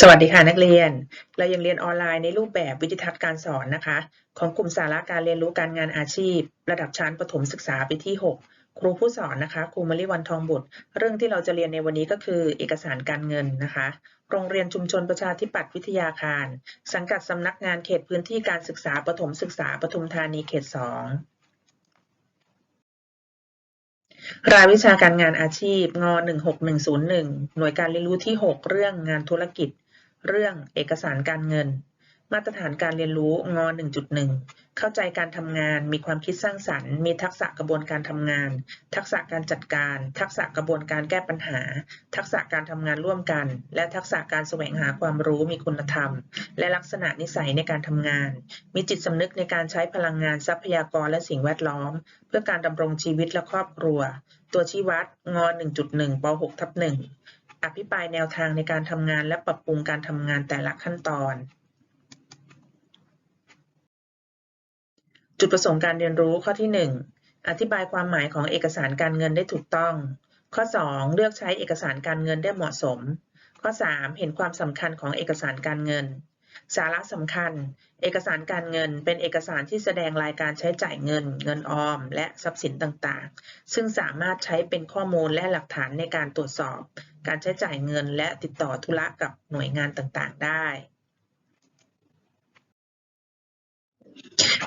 สวัสดีค่ะนักเรียน เรายังเรียนออนไลน์ในรูปแบบวิธีทัศน์การสอนนะคะ ของกลุ่มสาระการเรียนรู้การงานอาชีพ ระดับชั้นประถมศึกษาปีที่ 6 ครูผู้สอนนะคะครูมลิวันทองบุตร เรื่องที่เราจะเรียนในวันนี้ก็คือเอกสารการเงินนะคะ โรงเรียนชุมชนประชาธิปัตย์วิทยาคาร สังกัดสำนักงานเขตพื้นที่การศึกษาประถมศึกษาปทุมธานีเขต 2รายวิชาการงานอาชีพง 16101 หน่วยการเรียนรู้ที่ 6 เรื่องงานธุรกิจ เรื่องเอกสารการเงิน มาตรฐานการเรียนรู้ง 1.1 เข้าใจการทำงาน มีความคิดสร้างสรรค์ มีทักษะกระบวนการทำงาน ทักษะการจัดการ ทักษะกระบวนการแก้ปัญหา ทักษะการทำงานร่วมกัน และทักษะการแสวงหาความรู้มีคุณธรรม และลักษณะนิสัยในการทำงาน มีจิตสำนึกในการใช้พลังงานทรัพยากรและสิ่งแวดล้อม เพื่อการดำรงชีวิตและครอบครัว ตัวชี้วัดง 1.1ป .6 ทับ1 อภิปรายแนวทางในการทำงานและปรับปรุงการทำงานแต่ละขั้นตอน จุดประสงค์การเรียนรู้ข้อที่ 1 อธิบายความหมายของเอกสารการเงินได้ถูกต้อง ข้อ 2 เลือกใช้เอกสารการเงินได้เหมาะสม ข้อ 3 เห็นความสำคัญของเอกสารการเงิน สาระสำคัญ เอกสารการเงิน เป็นเอกสารที่แสดงรายการใช้จ่ายเงิน เงินออม และทรัพย์สินต่างๆ ซึ่งสามารถใช้เป็นข้อมูลและหลักฐานในการตรวจสอบ การใช้จ่ายเงิน และติดต่อธุระกับหน่วยงานต่างๆ ได้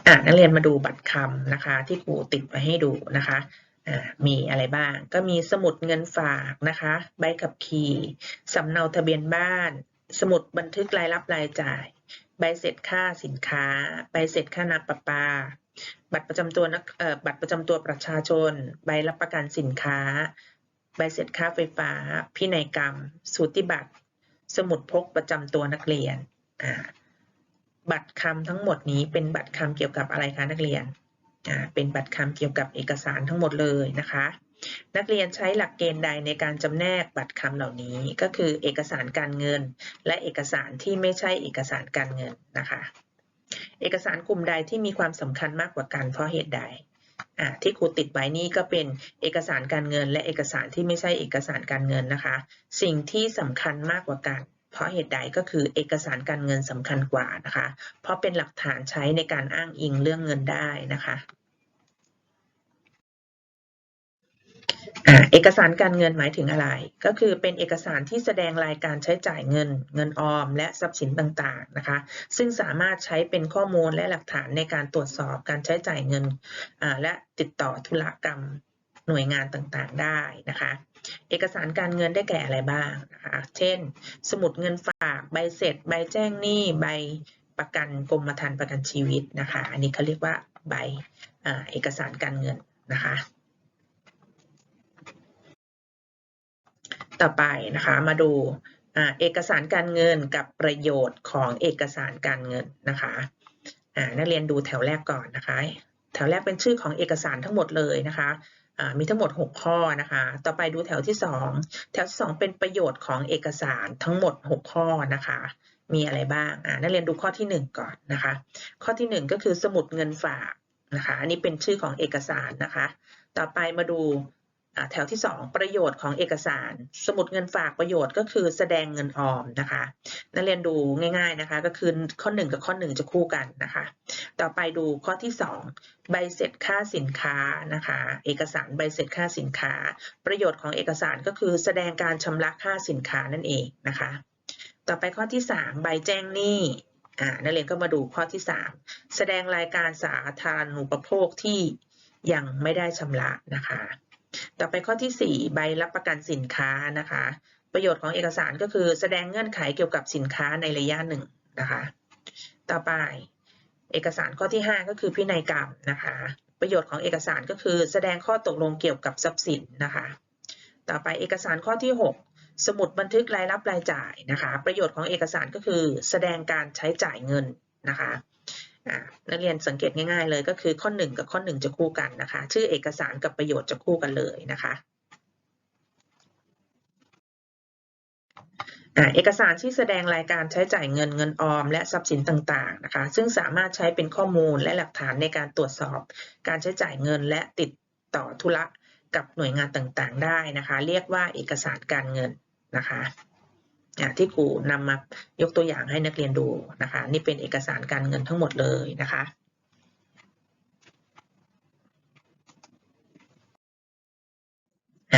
อ่านักเรียนมาดูบัตรคำนะคะ ที่ครูติดไว้ให้ดูนะคะมีอะไรบ้าง ก็มีสมุดเงินฝากนะคะ ใบขับขี่ สำเนาทะเบียนบ้าน สมุดบันทึกรายรับรายจ่าย ใบเสร็จค่าสินค้า ใบเสร็จค่าน้ำประปา บัตรประจำตัวนักบัตรประจำตัวประชาชน ใบรับประกันสินค้า ใบเสร็จค่าไฟฟ้า พินัยกรรม สูติบัตร สมุดพกประจำตัวนักเรียน บัตรคำทั้งหมดนี้เป็นบัตรคำเกี่ยวกับอะไรคะนักเรียน เป็นบัตรคำเกี่ยวกับเอกสารทั้งหมดเลยนะคะ นักเรียนใช้หลักเกณฑ์ใดในการจำแนกบัตรคำเหล่านี้ ก็คือเอกสารการเงิน และเอกสารที่ไม่ใช่เอกสารการเงินนะคะ เอกสารกลุ่มใดที่มีความสำคัญมากกว่ากันเพราะเหตุใดที่ครูติดไว้นี่ก็เป็นเอกสารการเงิน และเอกสารที่ไม่ใช่เอกสารการเงินนะคะ สิ่งที่สำคัญมากกว่ากันเพราะเหตุใดก็คือเอกสารการเงินสำคัญกว่านะคะ เพราะเป็นหลักฐานใช้ในการอ้างอิงเรื่องเงินได้นะคะ เอกสารการเงินหมายถึงอะไร ก็คือเป็นเอกสารที่แสดงรายการใช้จ่ายเงิน เงินออม และทรัพย์สินต่างๆนะคะ ซึ่งสามารถใช้เป็นข้อมูลและหลักฐานในการตรวจสอบการใช้จ่ายเงินและติดต่อธุรกรรมหน่วยงานต่างๆได้นะคะ เอกสารการเงินได้แก่อะไรบ้างนะคะ เช่น สมุดเงินฝากใบเสร็จ ใบแจ้งหนี้ใบประกันกรมธรรม์ประกันชีวิตนะคะ อันนี้เขาเรียกว่าใบเอกสารการเงินนะคะ ต่อไปนะคะมาดูเอกสารการเงินกับประโยชน์ของเอกสารการเงินนะคะนักเรียนดูแถวแรกก่อนนะคะ แถวแรกเป็นชื่อของเอกสารทั้งหมดเลยนะคะมีทั้งหมด 6 ข้อนะคะ ต่อไปดูแถวที่ 2 แถวที่2เป็นประโยชน์ของเอกสารทั้งหมด 6 ข้อนะคะ มีอะไรบ้างอ่านักเรียนดูข้อที่ 1 ก่อนนะคะ ข้อที่ 1 ก็คือสมุดเงินฝากนะคะ อันนี้เป็นชื่อของเอกสารนะคะ ต่อไปมาดู แถวที่ 2 ประโยชน์ของเอกสาร สมุดเงินฝากประโยชน์ก็คือแสดงเงินออมนะคะนักเรียนดูง่าย ๆนะคะ ก็คือข้อ 1 กับข้อ 1 จะคู่กันนะคะ ต่อไปดูข้อที่ 2 ใบเสร็จค่าสินค้านะคะ เอกสารใบเสร็จค่าสินค้า ประโยชน์ของเอกสารก็คือแสดงการชำระค่าสินค้านั่นเองนะคะ ต่อไปข้อที่ 3 ใบแจ้งหนี้อ่นักเรียนก็มาดูข้อที่ 3 แสดงรายการสาธารณูปโภคที่ยังไม่ได้ชำระนะคะ ต่อไปข้อที่ 4 ใบรับประกันสินค้านะคะ ประโยชน์ของเอกสารก็คือแสดงเงื่อนไขเกี่ยวกับสินค้าในระยะหนึ่งนะคะ ต่อไปเอกสารข้อที่ 5 ก็คือพินัยกรรมนะคะ ประโยชน์ของเอกสารก็คือแสดงข้อตกลงเกี่ยวกับทรัพย์สินนะคะ ต่อไปเอกสารข้อที่ 6 สมุดบันทึกรายรับรายจ่ายนะคะ ประโยชน์ของเอกสารก็คือแสดงการใช้จ่ายเงินนะคะ นักเรียนสังเกตง่ายๆเลยก็คือข้อ 1 กับข้อ 1 จะคู่กันนะคะ ชื่อเอกสารกับประโยชน์จะคู่กันเลยนะคะเอกสารที่แสดงรายการใช้จ่ายเงินเงินออม และทรัพย์สินต่างๆนะคะ ซึ่งสามารถใช้เป็นข้อมูลและหลักฐานในการตรวจสอบ การใช้จ่ายเงินและติดต่อธุระกับหน่วยงานต่างๆ ได้นะคะ เรียกว่าเอกสารการเงินนะคะ ที่ครูนำมายกตัวอย่างให้นักเรียนดูนะคะ นี่เป็นเอกสารการเงินทั้งหมดเลยนะคะ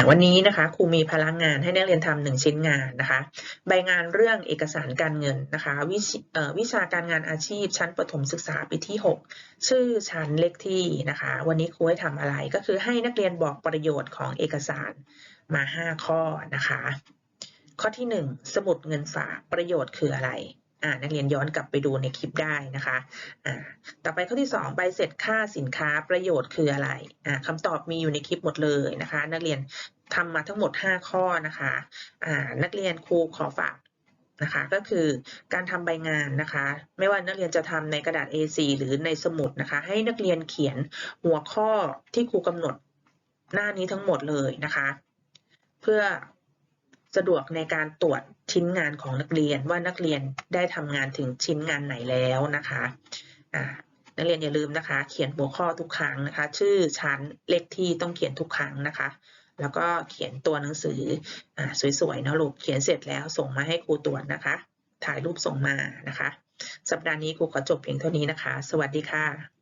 วันนี้นะคะครูมีพลังงานให้นักเรียนทำหนึ่งชิ้นงานนะคะ ใบงานเรื่องเอกสารการเงินนะคะวิชวิชาการงานอาชีพชั้นประถมศึกษาปีที่ 6 ชื่อชั้นเลขที่นะคะ วันนี้ครูให้ทำอะไรก็คือให้นักเรียนบอกประโยชน์ของเอกสารมา 5 ข้อนะคะ ข้อที่ 1 สมุดเงินฝากประโยชน์คืออะไรอ่านักเรียนย้อนกลับไปดูในคลิปได้นะคะอ่าต่อไปข้อที่ 2 ใบเสร็จค่าสินค้าประโยชน์คืออะไรอ่าคำตอบมีอยู่ในคลิปหมดเลยนะคะ นักเรียนทำมาทั้งหมด 5 ข้อนะคะอ่านักเรียนครูขอฝากนะคะก็คือการทำใบงานนะคะ ไม่ว่านักเรียนจะทำในกระดาษ A4 หรือในสมุดนะคะ ให้นักเรียนเขียนหัวข้อที่ครูกำหนดหน้านี้ทั้งหมดเลยนะคะ เพื่อ สะดวกในการตรวจชิ้นงานของนักเรียนว่านักเรียนได้ทำงานถึงชิ้นงานไหนแล้วนะคะนักเรียนอย่าลืมนะคะ เขียนหัวข้อทุกครั้งนะคะ ชื่อชั้นเลขที่ต้องเขียนทุกครั้งนะคะ แล้วก็เขียนตัวหนังสืออสวยๆนะลูกเขียนเสร็จแล้วส่งมาให้ครูตรวจนะคะ ถ่ายรูปส่งมานะคะ สัปดาห์นี้ครูขอจบเพียงเท่านี้นะคะ สวัสดีค่ะ